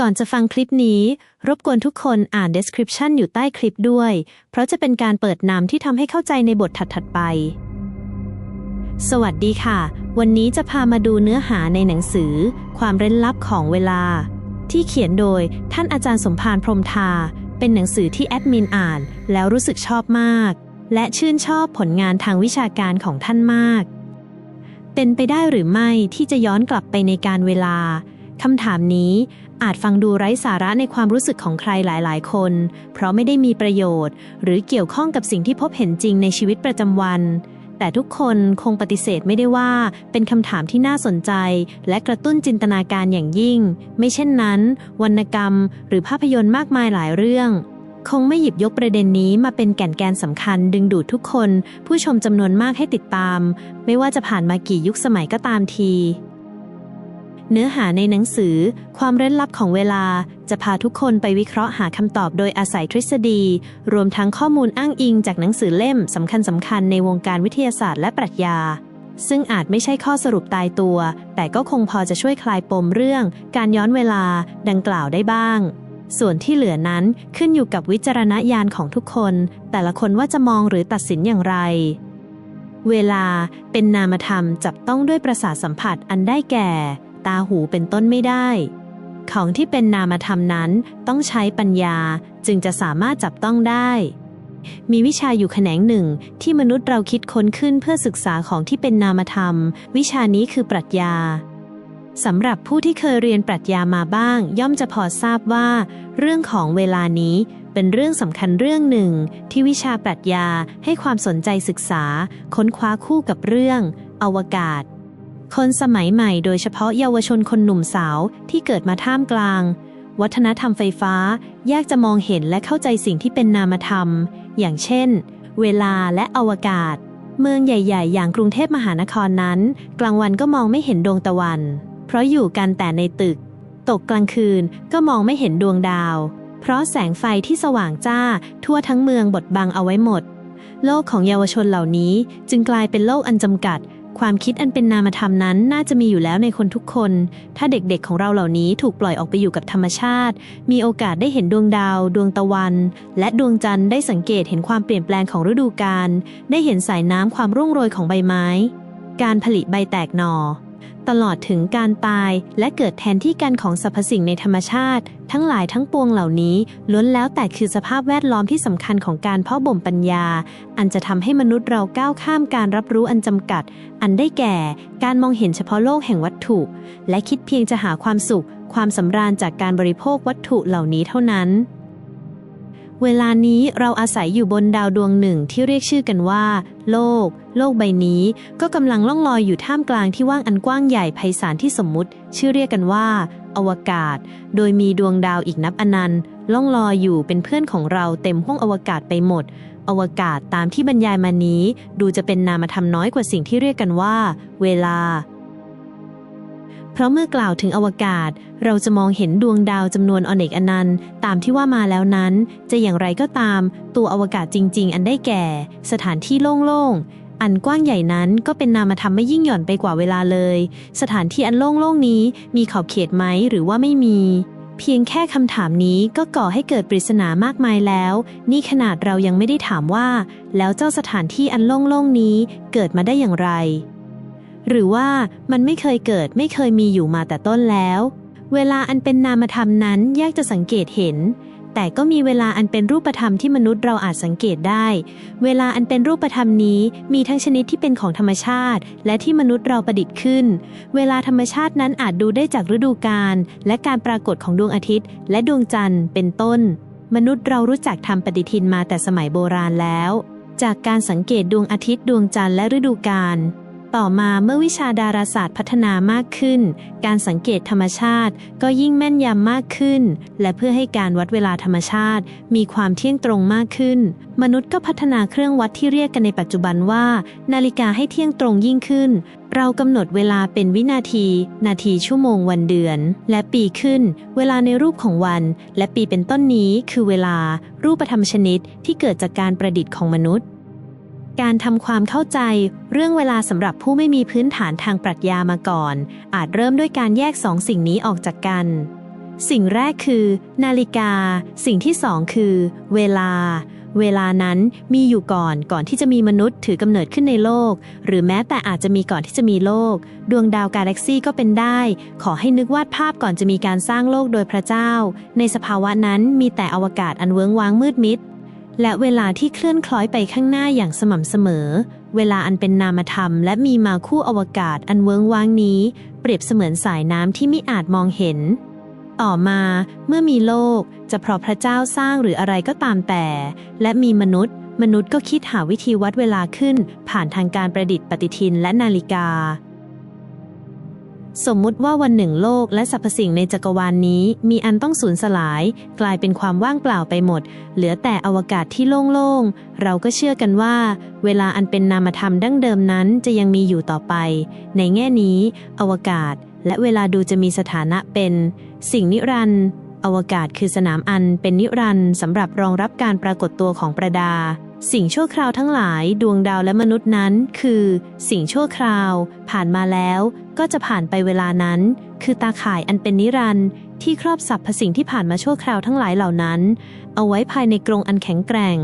ก่อนจะฟังคลิปนี้ รบกวนทุกคนอ่าน description อยู่ใต้คลิปด้วย เพราะจะเป็นการเปิดนำที่ทำให้เข้าใจในบทถัดๆไป สวัสดีค่ะ วันนี้จะพามาดูเนื้อหาในหนังสือ ความเร้นลับของเวลา ที่เขียนโดยท่านอาจารย์สมภารพรมทา เป็นหนังสือที่แอดมินอ่าน แล้วรู้สึกชอบมาก และชื่นชอบผลงานทางวิชาการของท่านมาก เป็นไปได้หรือไม่ที่จะย้อนกลับไปในการเวลาคำถามนี้ อาจฟังดูไร้สาระในความรู้สึกของใครหลาย ๆ คน เพราะไม่ได้มีประโยชน์ หรือเกี่ยวข้องกับสิ่งที่พบเห็นจริงในชีวิตประจำวัน แต่ทุกคนคงปฏิเสธไม่ได้ว่า เป็นคำถามที่น่าสนใจ และกระตุ้นจินตนาการอย่างยิ่ง ไม่เช่นนั้น วรรณกรรม หรือภาพยนตร์มากมายหลายเรื่อง คงไม่หยิบยกประเด็นนี้มาเป็นแก่นแกนสำคัญ ดึงดูดทุกคน ผู้ชมจำนวนมากให้ติดตาม ไม่ว่าจะผ่านมากี่ยุคสมัยก็ตามที เนื้อหาในหนังสือ ความเร้นลับของเวลา จะพาทุกคนไปวิเคราะห์หาคำตอบโดยอาศัยทฤษฎี รวมทั้งข้อมูลอ้างอิงจากหนังสือเล่มสำคัญสำคัญในวงการวิทยาศาสตร์และปรัชญา ซึ่งอาจไม่ใช่ข้อสรุปตายตัว แต่ก็คงพอจะช่วยคลายปมเรื่อง การย้อนเวลาดังกล่าวได้บ้าง ส่วนที่เหลือนั้นขึ้นอยู่กับวิจารณญาณของทุกคน แต่ละคนว่าจะมองหรือตัดสินอย่างไรเวลาเป็นนามธรรมจับต้องด้วยประสาทสัมผัสอันได้แก่ ตาหูเป็นต้นไม่ได้ ของที่เป็นนามธรรมนั้นต้องใช้ปัญญาจึงจะสามารถจับต้องได้ มีวิชาอยู่แขนงหนึ่งที่มนุษย์เราคิดค้นขึ้นเพื่อศึกษาของที่เป็นนามธรรม วิชานี้คือปรัชญาสำหรับผู้ที่เคยเรียนปรัชญามาบ้าง ย่อมจะพอทราบว่า เรื่องของเวลานี้เป็นเรื่องสำคัญเรื่องหนึ่ง ที่วิชาปรัชญาให้ความสนใจศึกษา ค้นคว้าคู่กับเรื่อง อวกาศ คนสมัยใหม่โดยเฉพาะเยาวชนคนหนุ่มสาวที่เกิดมาท่ามกลาง วัฒนธรรมไฟฟ้ายากจะมองเห็นและเข้าใจสิ่งที่เป็นนามธรรม อย่างเช่น เวลาและอวกาศ เมืองใหญ่ ๆ อย่างกรุงเทพมหานครนั้น กลางวันก็มองไม่เห็นดวงตะวัน เพราะอยู่กันแต่ในตึก ตกกลางคืนก็มองไม่เห็นดวงดาว เพราะแสงไฟที่สว่างจ้า ทั่วทั้งเมืองบดบังเอาไว้หมด โลกของเยาวชนเหล่านี้จึงกลายเป็นโลกอันจำกัด ความคิดอันเป็นนามธรรมนั้นน่าจะมีอยู่แล้วในคนทุกคน ถ้าเด็กๆของเราเหล่านี้ถูกปล่อยออกไปอยู่กับธรรมชาติ มีโอกาสได้เห็นดวงดาว ดวงตะวัน และดวงจันทร์ได้สังเกตเห็นความเปลี่ยนแปลงของฤดูกาล ได้เห็นสายน้ำความร่วงโรยของใบไม้ การผลิตใบแตกหน่อ ตลอดถึงการตาย และเกิดแทนที่กันของสรรพสิ่งในธรรมชาติ ทั้งหลายทั้งปวงเหล่านี้ ล้วนแล้วแต่คือสภาพแวดล้อมที่สำคัญของการเพาะบ่มปัญญา อันจะทำให้มนุษย์เราก้าวข้ามการรับรู้อันจำกัด อันได้แก่ การมองเห็นเฉพาะโลกแห่งวัตถุ และคิดเพียงจะหาความสุข ความสำราญจากการบริโภควัตถุเหล่านี้เท่านั้น เวลานี้เราอาศัยอยู่บนดาวดวงหนึ่งที่เรียกชื่อกันว่า โลก โลกใบนี้ ก็กำลังล่องลอยอยู่ท่ามกลางที่ว่างอันกว้างใหญ่ไพศาลที่สมมุติ ชื่อเรียกกันว่า อวกาศ โดยมีดวงดาวอีกนับอนันต์ ล่องลอยอยู่เป็นเพื่อนของเราเต็มห้วงอวกาศไปหมด อวกาศตามที่บรรยายมานี้ ดูจะเป็นนามธรรมน้อยกว่าสิ่งที่เรียกกันว่า เวลา เพราะเมื่อกล่าวถึงอวกาศ เราจะมองเห็นดวงดาวจำนวนอเนกอนันต์ตามที่ว่ามาแล้วนั้น จะอย่างไรก็ตาม ตัวอวกาศจริง ๆ อันได้แก่ สถานที่โล่งๆ อันกว้างใหญ่นั้นก็เป็นนามธรรมไม่ยิ่งหย่อนไปกว่าเวลาเลย สถานที่อันโล่งๆนี้มีขอบเขตไหมหรือว่าไม่มีเพียงแค่คำถามนี้ก็ก่อให้เกิดปริศนามากมายแล้ว นี่ขนาดเรายังไม่ได้ถามว่า แล้วเจ้าสถานที่อันโล่งๆนี้เกิดมาได้อย่างไร หรือว่ามันไม่เคยเกิดไม่เคยมีอยู่มาแต่ต้นแล้ว เวลาอันเป็นนามธรรมนั้นยากจะสังเกตเห็น แต่ก็มีเวลาอันเป็นรูปธรรมที่มนุษย์เราอาจสังเกตได้ เวลาอันเป็นรูปธรรมนี้มีทั้งชนิดที่เป็นของธรรมชาติ และที่มนุษย์เราประดิษฐ์ขึ้น เวลาธรรมชาตินั้นอาจดูได้จากฤดูกาลและการปรากฏของดวงอาทิตย์ และดวงจันทร์เป็นต้น มนุษย์เรารู้จักทำปฏิทินมาแต่สมัยโบราณแล้ว จากการสังเกตดวงอาทิตย์ดวงจันทร์และฤดูกาล ต่อมาเมื่อวิชาดาราศาสตร์พัฒนามากขึ้น การสังเกตธรรมชาติก็ยิ่งแม่นยำมากขึ้น และเพื่อให้การวัดเวลาธรรมชาติ มีความเที่ยงตรงมากขึ้น มนุษย์ก็พัฒนาเครื่องวัดที่เรียกกันในปัจจุบันว่า นาฬิกาให้เที่ยงตรงยิ่งขึ้น เรากำหนดเวลาเป็นวินาที นาทีชั่วโมงวันเดือน และปีขึ้น เวลาในรูปของวัน และปีเป็นต้นนี้คือเวลา รูปธรรมชนิดที่เกิดจากการประดิษฐ์ของมนุษย์ การทำความเข้าใจเรื่องเวลาสำหรับผู้ไม่มีพื้นฐานทางปรัชญามาก่อน อาจเริ่มด้วยการแยกสองสิ่งนี้ออกจากกัน สิ่งแรกคือ นาฬิกา สิ่งที่สองคือ เวลา เวลานั้นมีอยู่ก่อนก่อนที่จะมีมนุษย์ถือกำเนิดขึ้นในโลก หรือแม้แต่อาจจะมีก่อนที่จะมีโลก ดวงดาวกาแล็กซี่ก็เป็นได้ ขอให้นึกวาดภาพก่อนจะมีการสร้างโลกโดยพระเจ้า ในสภาวะนั้นมีแต่อวกาศอันเวิ้งว้างมืดมิด และเวลาที่เคลื่อนคล้อยไปข้างหน้าอย่างสม่ำเสมอ เวลาอันเป็นนามธรรม และมีมาคู่อวกาศอันเวิ้งว้างนี้ เปรียบเสมือนสายน้ำที่ไม่อาจมองเห็น ต่อมาเมื่อมีโลกจะเพราะพระเจ้าสร้างหรืออะไรก็ตามแต่ และมีมนุษย์ มนุษย์ก็คิดหาวิธีวัดเวลาขึ้น ผ่านทางการประดิษฐ์ปฏิทินและนาฬิกา สมมุติว่าวันหนึ่งโลกและสรรพสิ่งในจักรวาลนนี้ มีอันต้องสูญสลาย กลายเป็นความว่างเปล่าไปหมด เหลือแต่อวกาศที่โล่งๆ เราก็เชื่อกันว่า เวลาอันเป็นนามธรรมดั้งเดิมนั้นจะยังมีอยู่ต่อไป ในแง่นี้ อวกาศ และเวลาดูจะมีสถานะเป็น สิ่งนิรันดร์อวกาศคือสนามอันเป็นนิรันดร์สำหรับรองรับการปรากฏตัวของประดา สิ่งชั่วคราวทั้งหลายดวงดาวและมนุษย์นั้น คือ สิ่งชั่วคราว ผ่านมาแล้วก็จะผ่านไปเวลานั้น คือตาข่ายอันเป็นนิรันดร์ที่ครอบสรรพสิ่งที่ผ่านมาชั่วคราวทั้งหลายเหล่านั้น เอาไว้ภายในกรงอันแข็งแกร่ง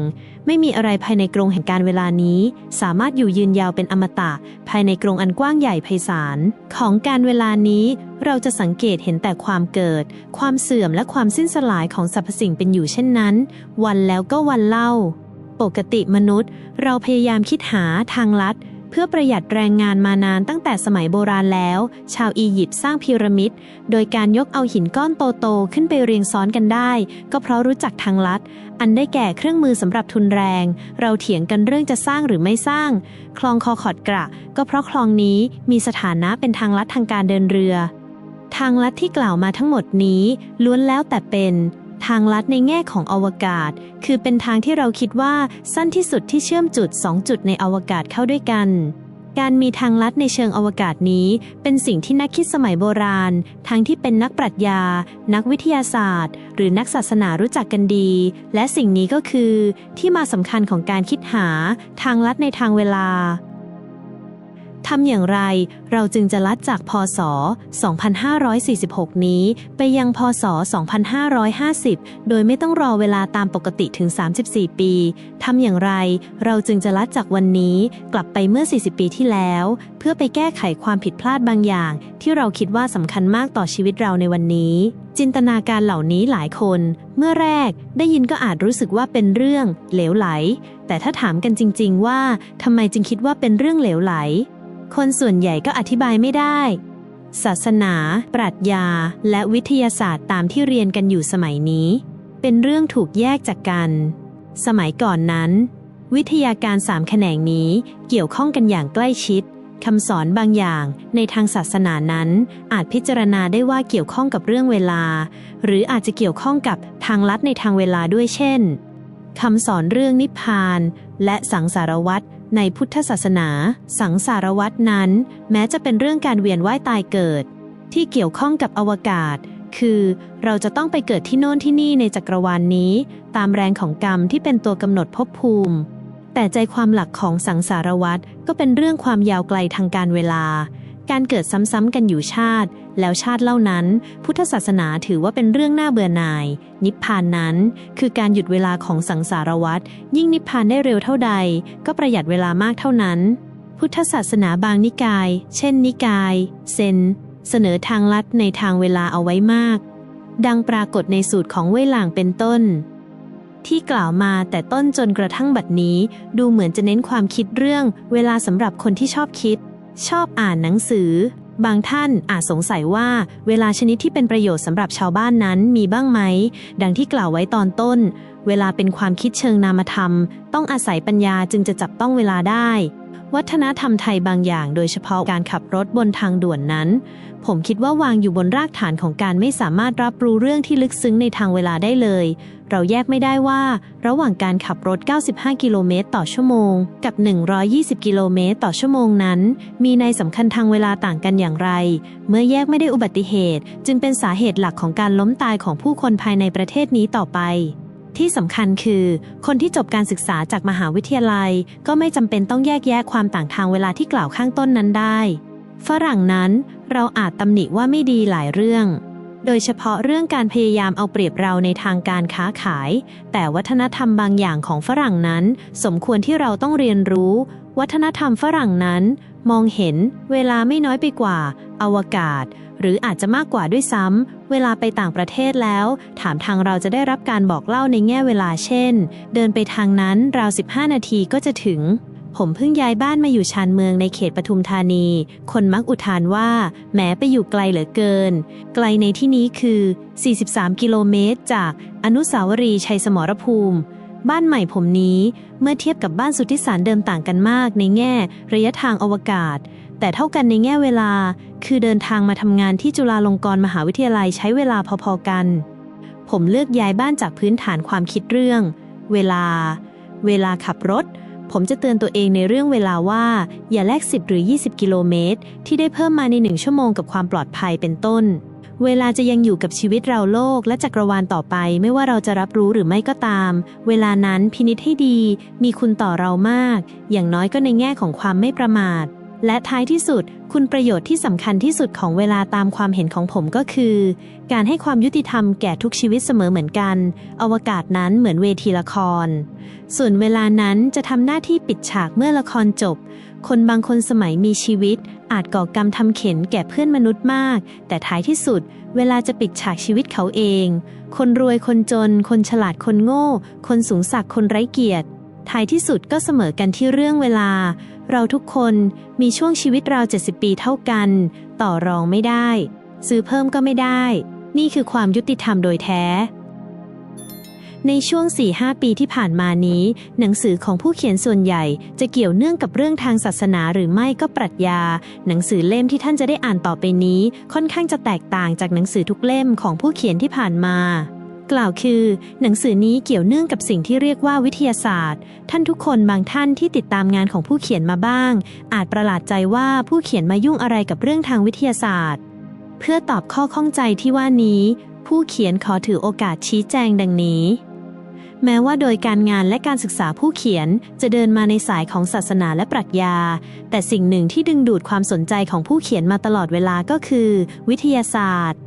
ไม่มีอะไรภายในกรงแห่งการเวลานี้ สามารถอยู่ยืนยาวเป็นอมตะ ภายในกรงอันกว้างใหญ่ไพศาลของการเวลานี้ เราจะสังเกตเห็นแต่ความเกิด ความเสื่อมและความสิ้นสลายของสรรพสิ่งเป็นอยู่เช่นนั้น วันแล้วก็วันเล่า ปกติมนุษย์ เราพยายามคิดหาทางลัด เพื่อประหยัดแรงงานมานานตั้งแต่สมัยโบราณแล้ว ชาวอียิปต์สร้างพีระมิด โดยการยกเอาหินก้อนโตๆขึ้นไปเรียงซ้อนกันได้ ก็เพราะรู้จักทางลัด อันได้แก่เครื่องมือสำหรับทุนแรง เราเถียงกันเรื่องจะสร้างหรือไม่สร้าง คลองคอขอดกระ ก็เพราะคลองนี้มีสถานะเป็นทางลัดทางการเดินเรือ ทางลัดที่กล่าวมาทั้งหมดนี้ล้วนแล้วแต่เป็น ทางลัดในแง่ของอวกาศ คือเป็นทางที่เราคิดว่าสั้นที่สุดที่เชื่อมจุดสองจุดในอวกาศเข้าด้วยกัน การมีทางลัดในเชิงอวกาศนี้ เป็นสิ่งที่นักคิดสมัยโบราณ ทั้งที่เป็นนักปรัชญา นักวิทยาศาสตร์ หรือนักศาสนารู้จักกันดี และสิ่งนี้ก็คือ ที่มาสำคัญของการคิดหา ทางลัดในทางเวลา ทำอย่างไรเราจึงจะลัดจากพศ 2546 นี้ ไปยังพศ 2550 โดยไม่ต้องรอเวลาตามปกติถึง 34 ปี ทำอย่างไรเราจึงจะลัดจากวันนี้กลับไปเมื่อ 40 ปีที่แล้ว เพื่อไปแก้ไขความผิดพลาดบางอย่าง ที่เราคิดว่าสำคัญมากต่อชีวิตเราในวันนี้ จินตนาการเหล่านี้หลายคน เมื่อแรกได้ยินก็อาจรู้สึกว่าเป็นเรื่องเหลวไหล แต่ถ้าถามกันจริง ๆ ว่าทำไมจึงคิดว่าเป็นเรื่องเหลวไหล คนส่วนใหญ่ก็อธิบายไม่ได้ ศาสนา ปรัชญา และวิทยาศาสตร์ตามที่เรียนกันอยู่สมัยนี้ เป็นเรื่องถูกแยกจากกัน สมัยก่อนนั้น วิทยาการสามแขนงนี้เกี่ยวข้องกันอย่างใกล้ชิดคำสอนบางอย่างในทางศาสนานั้น อาจพิจารณาได้ว่าเกี่ยวข้องกับเรื่องเวลา หรืออาจจะเกี่ยวข้องกับทางลัดในทางเวลาด้วยเช่นคำสอนเรื่องนิพพาน และสังสารวัตร ในพุทธศาสนา สังสารวัตรนั้น แม้จะเป็นเรื่องการเวียนว่ายตายเกิด ที่เกี่ยวข้องกับอวกาศ คือเราจะต้องไปเกิดที่โน่นที่นี่ในจักรวาลนนี้ ตามแรงของกรรมที่เป็นตัวกำหนดภพภูมิ แต่ใจความหลักของสังสารวัตรก็เป็นเรื่องความยาวไกลทางการเวลา การเกิดซ้ำๆกันอยู่ชาติ แล้วชาติเล่านั้น พุทธศาสนาถือว่าเป็นเรื่องน่าเบื่อหน่าย นิพพานนั้น คือการหยุดเวลาของสังสารวัตรยิ่งนิพพานได้เร็วเท่าใด ก็ประหยัดเวลามากเท่านั้น พุทธศาสนาบางนิกาย เช่น นิกาย เซน เสนอทางลัดในทางเวลาเอาไว้มาก ดังปรากฏในสูตรของเว่ยหลางเป็นต้นที่กล่าวมาแต่ต้นจนกระทั่งบัดนี้ ดูเหมือนจะเน้นความคิดเรื่อง เวลาสำหรับคนที่ชอบคิด ชอบอ่านหนังสือ บางท่านอาจสงสัยว่าเวลาชนิดที่เป็นประโยชน์สำหรับชาวบ้านนั้นมีบ้างไหม ดังที่กล่าวไว้ตอนต้น เวลาเป็นความคิดเชิงนามธรรม ต้องอาศัยปัญญาจึงจะจับต้องเวลาได้ วัฒนธรรมไทยบางอย่าง โดยเฉพาะการขับรถบนทางด่วนนั้น ผมคิดว่าวางอยู่บนรากฐานของการไม่สามารถรับรู้เรื่องที่ลึกซึ้งในทางเวลาได้เลย เราแยกไม่ได้ว่า ระหว่างการขับรถ 95 กิโลเมตรต่อชั่วโมง กับ 120 กิโลเมตรต่อชั่วโมงนั้น มีในสำคัญทางเวลาต่างกันอย่างไร เมื่อแยกไม่ได้อุบัติเหตุ จึงเป็นสาเหตุหลักของการล้มตายของผู้คนภายในประเทศนี้ต่อไปที่สำคัญคือ คนที่จบการศึกษาจากมหาวิทยาลัย ก็ไม่จำเป็นต้องแยกแยะความต่างทางเวลาที่กล่าวข้างต้นนั้นได้ ฝรั่งนั้นเราอาจตำหนิว่าไม่ดีหลายเรื่อง โดยเฉพาะเรื่องการพยายามเอาเปรียบเราในทางการค้าขาย แต่วัฒนธรรมบางอย่างของฝรั่งนั้น สมควรที่เราต้องเรียนรู้ วัฒนธรรมฝรั่งนั้น มองเห็นเวลาไม่น้อยไปกว่า อวกาศ หรืออาจจะมากกว่าด้วยซ้ำเวลาไปต่างประเทศแล้ว ถามทางเราจะได้รับการบอกเล่าในแง่เวลาเช่น เดินไปทางนั้นราว 15 นาทีก็จะถึง ผมเพิ่งย้ายบ้านมาอยู่ชานเมืองในเขตปทุมธานี คนมักอุทานว่าแม้ไปอยู่ไกลเหลือเกิน ไกลในที่นี้คือ 43 กิโลเมตร จากอนุสาวรีย์ชัยสมรภูมิ บ้านใหม่ผมนี้เมื่อเทียบกับบ้านสุทธิสารเดิมต่างกันมากในแง่ระยะทางอวกาศ แต่เท่ากันในแง่เวลา คือเดินทางมาทำงานที่จุฬาลงกรณ์มหาวิทยาลัยใช้เวลาพอๆกัน ผมเลือกย้ายบ้านจากพื้นฐานความคิดเรื่อง เวลา เวลาขับรถ ผมจะเตือนตัวเองในเรื่องเวลาว่า อย่าแลก 10 หรือ 20 กิโลเมตร ที่ได้เพิ่มมาในหนึ่งชั่วโมงกับความปลอดภัยเป็นต้น เวลาจะยังอยู่กับชีวิตเราโลกและจักรวาลต่อไป ไม่ว่าเราจะรับรู้หรือไม่ก็ตาม เวลานั้นพินิษให้ดี มีคุณต่อเรามาก อย่างน้อยก็ในแง่ของความไม่ประมาท และท้ายที่สุด คุณประโยชน์ที่สำคัญที่สุดของเวลาตามความเห็นของผมก็คือ การให้ความยุติธรรมแก่ทุกชีวิตเสมอเหมือนกัน อวกาศนั้นเหมือนเวทีละคร ส่วนเวลานั้นจะทำหน้าที่ปิดฉากเมื่อละครจบ คนบางคนสมัยมีชีวิต อาจก่อกรรมทำเข็นแก่เพื่อนมนุษย์มาก แต่ท้ายที่สุด เวลาจะปิดฉากชีวิตเขาเอง คนรวยคนจน คนฉลาดคนโง่ คนสูงศักดิ์คนไร้เกียรติท้ายที่สุดก็เสมอกันที่เรื่องเวลา เราทุกคนมีช่วงชีวิตราว 70 ปีเท่ากัน ต่อรองไม่ได้ ซื้อเพิ่มก็ไม่ได้ นี่คือความยุติธรรมโดยแท้ ในช่วง 4-5 ปีที่ผ่านมานี้ หนังสือของผู้เขียนส่วนใหญ่ จะเกี่ยวเนื่องกับเรื่องทางศาสนาหรือไม่ก็ปรัชญา หนังสือเล่มที่ท่านจะได้อ่านต่อไปนี้ ค่อนข้างจะแตกต่างจากหนังสือทุกเล่มของผู้เขียนที่ผ่านมา กล่าวคือ หนังสือนี้เกี่ยวเนื่องกับสิ่งที่เรียกว่าวิทยาศาสตร์ ท่านทุกคนบางท่านที่ติดตามงานของผู้เขียนมาบ้าง อาจประหลาดใจว่าผู้เขียนมายุ่งอะไรกับเรื่องทางวิทยาศาสตร์ เพื่อตอบข้อข้องใจที่ว่านี้ ผู้เขียนขอถือโอกาสชี้แจงดังนี้แม้ว่าโดยการงานและการศึกษาผู้เขียนจะเดินมาในสายของศาสนาและปรัชญา แต่สิ่งหนึ่งที่ดึงดูดความสนใจของผู้เขียนมาตลอดเวลาก็คือ วิทยาศาสตร์